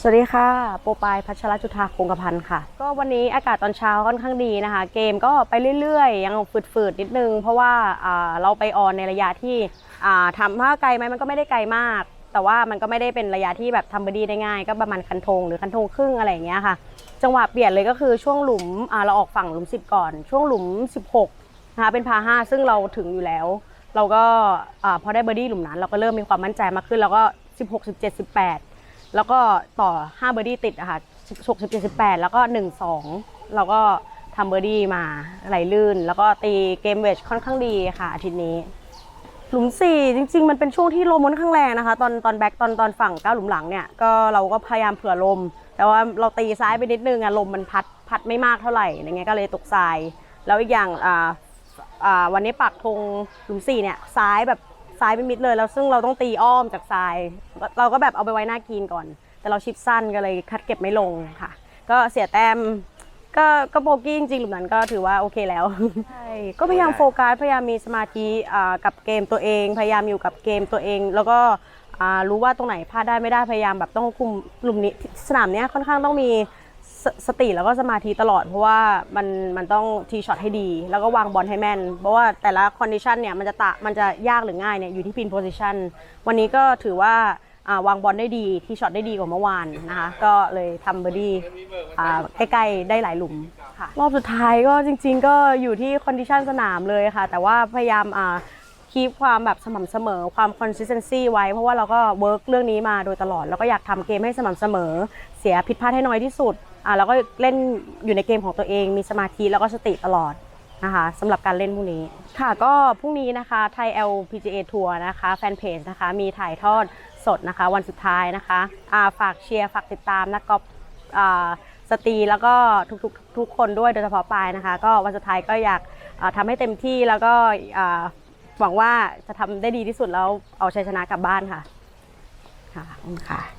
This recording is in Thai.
สวัสดีค่ะ โปรปายพัชรจุธาคงกระพันธ์ค่ะ ก็วันนี้อากาศตอนเช้าค่อนข้างดีนะคะ เกมก็ไปเรื่อยๆ ยังฝืดๆ นิดนึง เพราะว่าเราไปออนในระยะที่ทำถ้าไกลไหมมันก็ไม่ได้ไกลมาก แต่ว่ามันก็ไม่ได้เป็นระยะที่แบบทำบอดี้ได้ง่าย ก็ประมาณคันธงหรือคันธงครึ่งอะไรอย่างเงี้ยค่ะ จังหวะเปลี่ยนเลยก็คือช่วงหลุมเราออกฝั่งหลุม 10 ก่อน ช่วงหลุม 16นะคะเป็นพาห้าซึ่งเราถึงอยู่แล้ว เราก็อพอได้เบอร์ดี้หลุมนั้น เราก็เริ่มมีความมั่นใจมากขึ้นแล้วก็ 16 17 18 แล้วก็ต่อ 5 เบอร์ดี้ติดอะค่ะ16 17 18แล้วก็1 2เราก็ทำเบอร์ดี้มาไหลลื่น แล้วก็ตีเกมเวชค่อนข้างดีค่ะอาทิตย์นี้ หลุม4จริง ๆ มันเป็นช่วงที่ลมค่อนข้างแรงนะคะ ตอนตอนแบ็กตอนตอนฝั่งก้าวหลุมหลังเนี่ยก็เราก็พยายามเผื่อลม แต่ว่าเราตีซ้ายไปนิดนึงอะลมมันพัดพัดไม่มากเท่าไหร่อะไรเงี้ยก็เลยตกทราย แล้วอีกอย่างอ่าอ่าวันนี้ปักธงหลุม4เนี่ยซ้ายแบบ ซ้ายไปมิดเลยแล้วซึ่งเราต้องตีอ้อมจากทราย เราก็แบบเอาไปไว้หน้ากรีนก่อน แต่เราชิปสั้นก็เลยคัดเก็บไม่ลงค่ะ ก็เสียแต้มก็ก็โบกี้จริงๆหลุมนั้นก็ถือว่าโอเคแล้วใช่ก็พยายามโฟกัสพยายามมีสมาธิอ่ากับเกมตัวเอง พยายามอยู่กับเกมตัวเอง แล้วก็อ่ารู้ว่าตรงไหนพลาดได้ไม่ได้พยายามแบบต้องคุมหลุมนี้สนามเนี้ยค่อนข้างต้องมี สสติแล้วก็สมาธิตลอดเพราะว่ามันมันต้องทีช็อตให้ดี แล้วก็วางบอลให้แม่น เพราะว่าแต่ละคอนดิชันเนี่ยมันจะตะมันจะยากหรือง่ายเนี่ยอยู่ที่พินโพซิชันวันนี้ก็ถือว่าอ่าวางบอลได้ดีทีช็อตได้ดีกว่าเมื่อวานนะคะก็เลยทำเบอร์ดี้อ่าใกล้ๆได้หลายหลุมค่ะรอบสุดท้ายก็จริง ๆ ก็อยู่ที่คอนดิชันสนามเลยค่ะ แต่ว่าพยายามอ่าคีปความแบบสม่ำเสมอความ consistency ไว้ เพราะว่าเราก็เวิร์กเรื่องนี้มาโดยตลอด แล้วก็อยากทำเกมให้สม่ำเสมอ เสียผิดพลาดให้น้อยที่สุดอ่าแล้วก็เล่นอยู่ในเกมของตัวเอง มีสมาธิแล้วก็สติตลอดนะคะสำหรับการเล่นพรุ่งนี้ค่ะก็พรุ่งนี้นะคะไทย LPGA ทัวร์นะคะแฟนเพจนะคะมีถ่ายทอดสดนะคะวันสุดท้ายนะคะอ่าฝากเชียร์ฝากติดตามนะกอล์ฟอ่าสตรีแล้วก็ทุกๆทุกคนด้วยโดยเฉพาะปายนะคะ ก็วันสุดท้ายก็อยากทำให้เต็มที่แล้วก็หวังว่าจะทำได้ดีที่สุดแล้วเอาชัยชนะกลับบ้านค่ะค่ะขอบคุณค่ะ